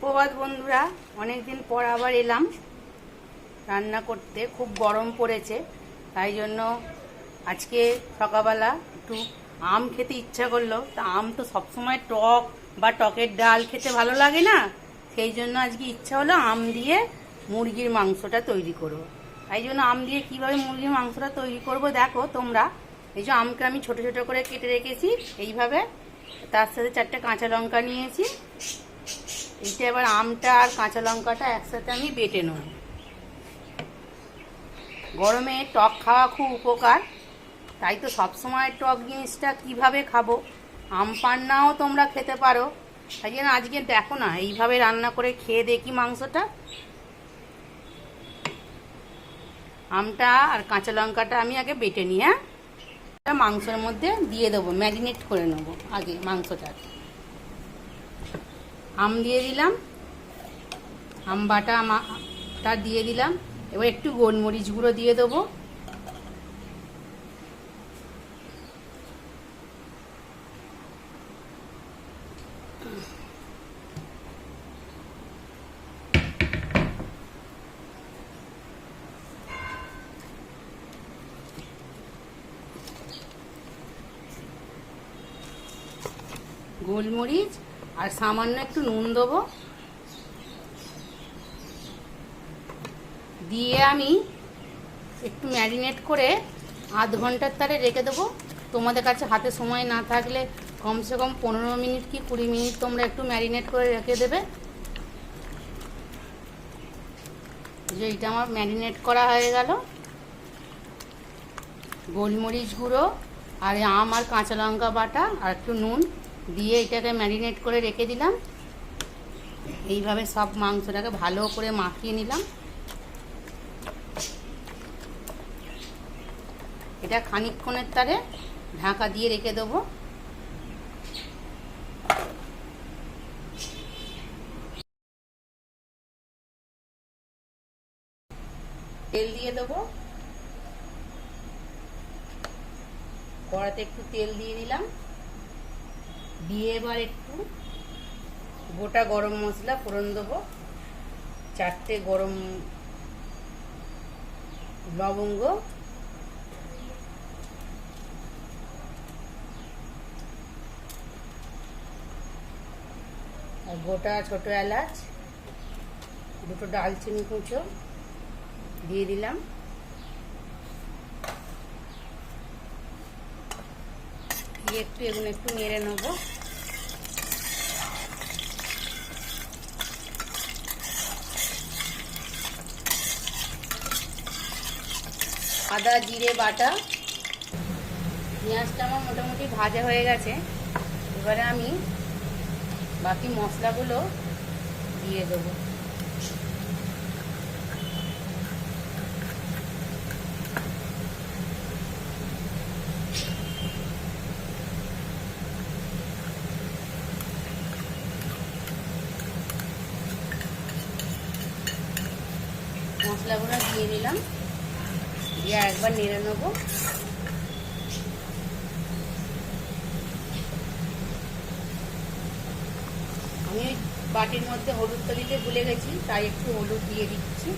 সুপ্রভাত বন্ধুরা, অনেকদিন পর আবার এলাম। রান্না করতে খুব গরম পড়েছে, তাই জন্য আজকে সকালবেলা একটু আম খেতে ইচ্ছা করল। তা আম তো সবসময় টক বা টকের ডাল খেতে ভালো লাগে না, সেই জন্য আজকে ইচ্ছা হলো আম দিয়ে মুরগির মাংসটা তৈরি করব। তাই জন্য আম দিয়ে কীভাবে মুরগির মাংসটা তৈরি করব দেখো তোমরা। এই যে আমকে আমি ছোট ছোট করে কেটে রেখেছি, এইভাবে তার সাথে চারটে কাঁচা লঙ্কা নিয়েছি। এইটা এবার আমটা আর কাঁচা লঙ্কাটা একসাথে আমি বেটে নেব। গরমে টক খাওয়া খুব উপকার। তাই তো সবসময় টক জিনিসটা কীভাবে খাব? আম পান্নাও তোমরা খেতে পারো। তাই জন্য আজকে দেখো না, এইভাবে রান্না করে খেয়ে দেখি মাংসটা। আমটা আর কাঁচা লঙ্কাটা আমি আগে বেটে নিয়ে হ্যাঁ? মাংসের মধ্যে দিয়ে দেবো, ম্যারিনেট করে নেব আগে মাংসটা। আম দিয়ে দিলাম। আম বাটা আমটা দিয়ে দিলাম। এবার একটু গোলমরিচ গুঁড়ো দিয়ে দেবো। গোলমরিচ আর সামান্য একটু নুন দেবো। দিয়ে আমি একটু ম্যারিনেট করে আধ ঘণ্টার তারে রেখে দেবো। তোমাদের কাছে হাতে সময় না থাকলে কমসে কম পনেরো মিনিট কি কুড়ি মিনিট তোমরা একটু ম্যারিনেট করে রেখে দেবে। যে এটা আমার ম্যারিনেট করা হয়ে গেল। গোলমরিচ গুঁড়ো, আর আম আর কাঁচা লঙ্কা বাটা আর একটু নুন। দিয়ে এটাকে ম্যারিনেট করে রেখে দিলাম। এইভাবে সব মাংসটাকে ভালো করে মাখিয়ে নিলাম। এটা খানিকক্ষণের তারে ঢাকা দিয়ে রেখে দেবো। তেল দিয়ে দেবো। কড়াতে একটু তেল দিয়ে দিলাম। দিয়ে এবার একটু গোটা গরম মশলা ফোড়ন দেবো। চারটে গরম লবঙ্গ। গোটা ছোট এলাচ, দুটো ডালচিনি কুচো দিয়ে দিলাম। দিয়ে একটু এগুলো একটু নেড়ে নেব। আদা, জিরে, বাটা। পেঁয়াজটা আমার মোটামুটি ভাজা হয়ে গেছে। এবারে আমি বাকি মশলাগুলো দিয়ে দেবো মশলাগুলো দিয়ে দিলাম। দিয়ে একবার নেড়ে নেব। আমি বাটির মধ্যে হলুদটা দিতে ভুলে গেছি, তাই একটু হলুদ দিয়ে দিচ্ছি।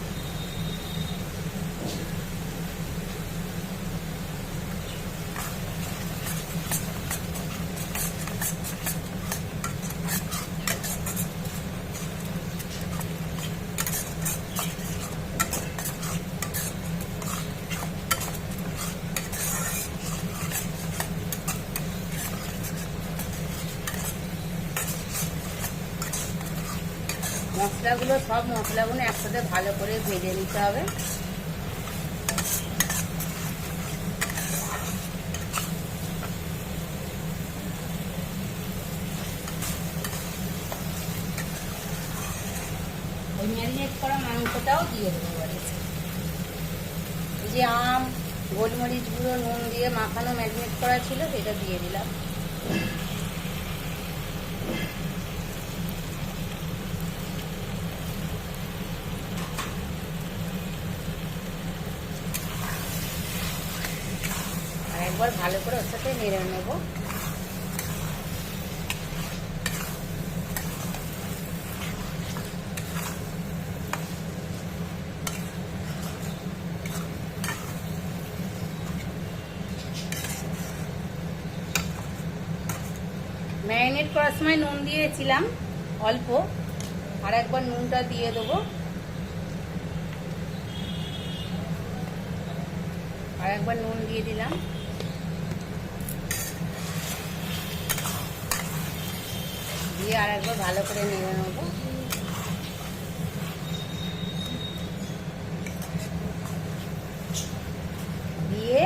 মশলাগুলো সব মশলাগুলো একসাথে ভালো করে ভেজে নিতে হবে। ওই ম্যারিনেট করা মাংসটাও দিয়ে দেবো যে আম, গোলমরিচ গুঁড়ো, নুন দিয়ে মাখানো ম্যারিনেট করা ছিল, সেটা দিয়ে দিলাম। একবার ভালো করে ওর সাথে নেড়ে নেব। ম্যারিনেট করার সময় নুন দিয়েছিলাম, অল্প। আর একবার নুনটা দিয়ে দেবো। আর একবার নুন দিয়ে দিলাম। দিয়ে আর একবার ভালো করে নেড়ে নেব। দিয়ে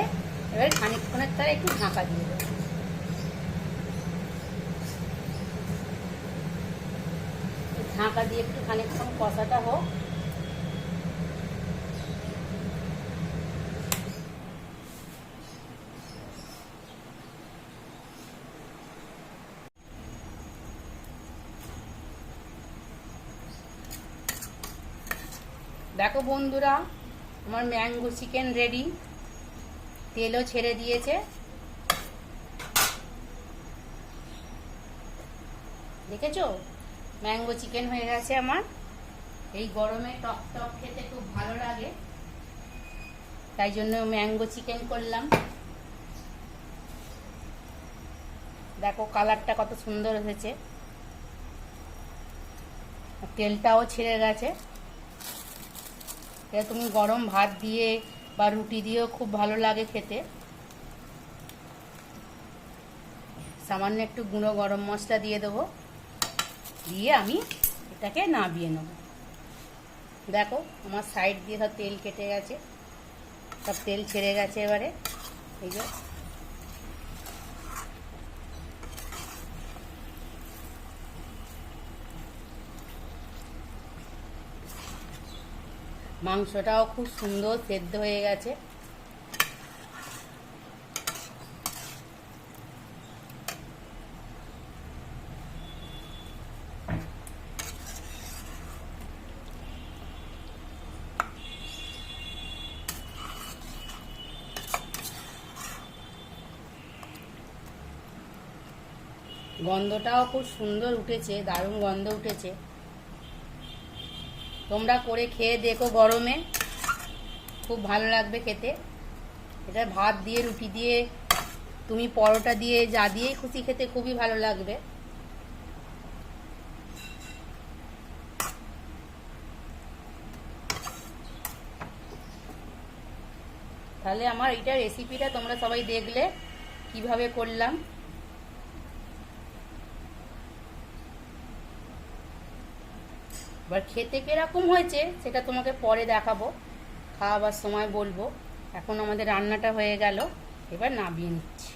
এবার খানিকক্ষণের তারা একটু ঢাকা দিয়ে দেবো। ঢাকা দিয়ে একটু খানিকক্ষণ কষাটা হোক। দেখো বন্ধুরা, আমার ম্যাঙ্গো চিকেন রেডি তেলও ছেড়ে দিয়েছে। দেখেছ? ম্যাঙ্গো চিকেন হয়ে গেছে আমার। এই গরমে টক টক খেতে খুব ভালো লাগে। তাই জন্য ম্যাঙ্গো চিকেন করলাম। দেখো কালারটা কত সুন্দর হয়েছে। তেলটাও ছেড়ে গেছে। এটা তুমি গরম ভাত দিয়ে বা রুটি দিয়েও খুব ভালো লাগে খেতে। সামান্য একটু গুঁড়ো গরম মশলা দিয়ে দেবো। দিয়ে আমি এটাকে নাবিয়ে নেব। দেখো, আমার সাইড দিয়ে সব তেল কেটে গেছে। সব তেল ছেড়ে গেছে এবারে। এই যে মাংসটাও খুব সুন্দর সেদ্ধ হয়ে গেছে। গন্ধটাও খুব সুন্দর উঠেছে দারুণ গন্ধ উঠেছে। তোমরা করে খেয়ে দেখো গরমে। খুব ভালো লাগবে খেতে। এটা ভাত দিয়ে, রুটি দিয়ে, তুমি পরোটা দিয়ে, যা দিয়েই খুশি খেতে খুবই ভালো লাগবে। তাহলে আমার এটা রেসিপিটা তোমরা সবাই দেখলে, কীভাবে করলাম। এবার খেতে কীরকম হয়েছে, সেটা তোমাকে পরে দেখাবো। খাওয়াবার সময় বলব। এখন আমাদের রান্নাটা হয়ে গেল। এবার নামিয়ে নিচ্ছি।